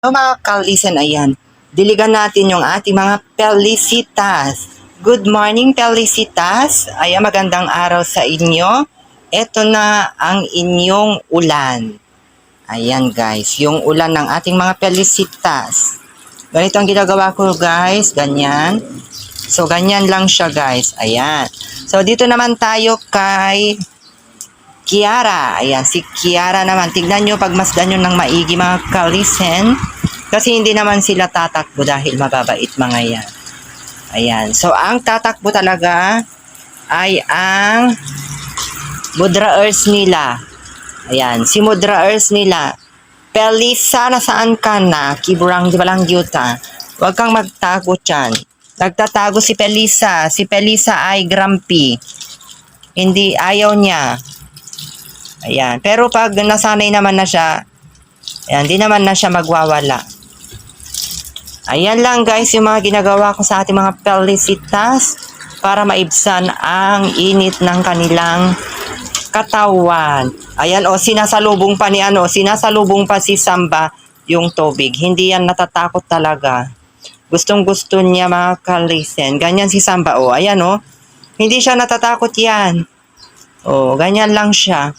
So mga kalisen, ayan. Diligan natin yung ating mga pelicitas. Good morning, pelicitas. Ayan, magandang araw sa inyo. Ito na ang inyong ulan. Ayan guys, yung ulan ng ating mga pelicitas. Ganito ang ginagawa ko guys, ganyan. So, ganyan lang siya guys. Ayan. So, dito naman tayo kay Kiara. Ayan, si Kiara naman. Tignan nyo, pagmasdan nyo ng maigi mga kalisen. Kasi hindi naman sila tatakbo dahil mababait mga yan. Ayan. So, ang tatakbo talaga ay ang Mudra Earth nila. Ayan. Si Mudra Earth nila. Pelisa, nasaan ka na? Kiburang di balang yuta. Huwag kang magtago dyan. Nagtatago si Pelisa. Si Pelisa ay grumpy. Hindi, ayaw niya. Ayan. Pero pag nasanay naman na siya, ayan, di naman na siya magwawala. Ayan lang guys yung mga ginagawa ko sa ating mga pelicitas para maibsan ang init ng kanilang katawan. Ayan o, sinasalubong pa ni ano, sinasalubong pa si Samba yung tubig. Hindi yan natatakot talaga. Gustong gusto niya mga kalisen. Ganyan si Samba o. Ayan o. Hindi siya natatakot yan. O, ganyan lang siya.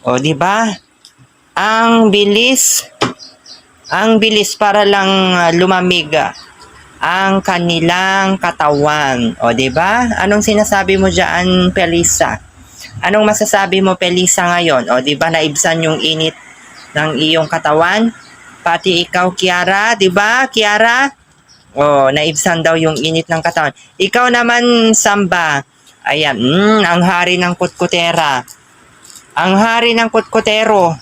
O, di ba? Ang bilis ang bilis para lang ah, lumamig ah, ang kanilang katawan. O, di ba? Anong sinasabi mo diyan, Pelisa? Anong masasabi mo, Pelisa, ngayon? O, di ba, naibsan yung init ng iyong katawan? Pati ikaw, Kiara, di ba, Kiara? O, naibsan daw yung init ng katawan. Ikaw naman, Samba. Ayan, mm, ang hari ng kutkutera. Ang hari ng kutkutero.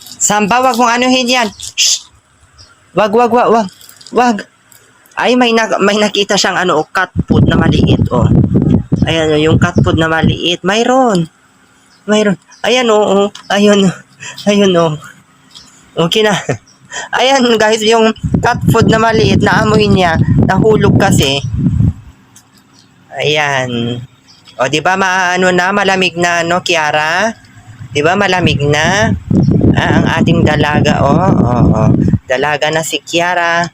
Samba, wag mong anuhin yan. Shh! Wag, wag, wag, wag. Wag. Ay, may, na, may nakita siyang ano, oh, cat food na maliit, oh. Ayan, oh, yung cat food na maliit. Mayroon. Mayroon. Ayan, oh, oh. Ayun, ayun, oh. Okay na. Ayan, guys, yung cat food na maliit, naamoy niya. Nahulog kasi. Ayan. O, di ba, maano na, malamig na, no, Kiara? Di ba, malamig na? Ah, ang ating dalaga, oh, oh, oh. Dalaga na si Kiara.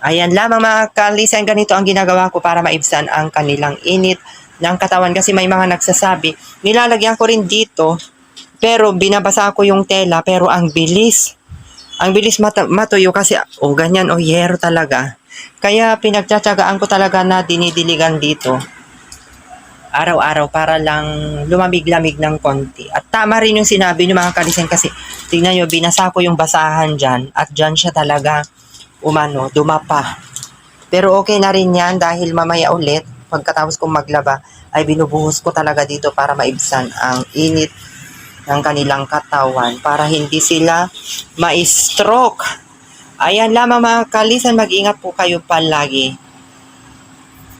Ayan lamang mga kalisan, ganito ang ginagawa ko para maibsan ang kanilang init ng katawan. Kasi may mga nagsasabi, nilalagyan ko rin dito, pero binabasa ko yung tela, pero ang bilis. Ang bilis mata- matuyo kasi, oh ganyan, oh yero talaga. Kaya pinagtsatsagaan ko talaga na dinidiligan dito araw-araw para lang lumamig-lamig ng konti. At tama rin yung sinabi ng mga kalisen kasi tingnan nyo, binasa ko yung basahan dyan at dyan siya talaga umano, dumapa. Pero okay na rin yan dahil mamaya ulit, pagkatapos kong maglaba, ay binubuhos ko talaga dito para maibsan ang init ng kanilang katawan para hindi sila ma-stroke. Ayan lamang mga kalisan, mag-ingat po kayo palagi.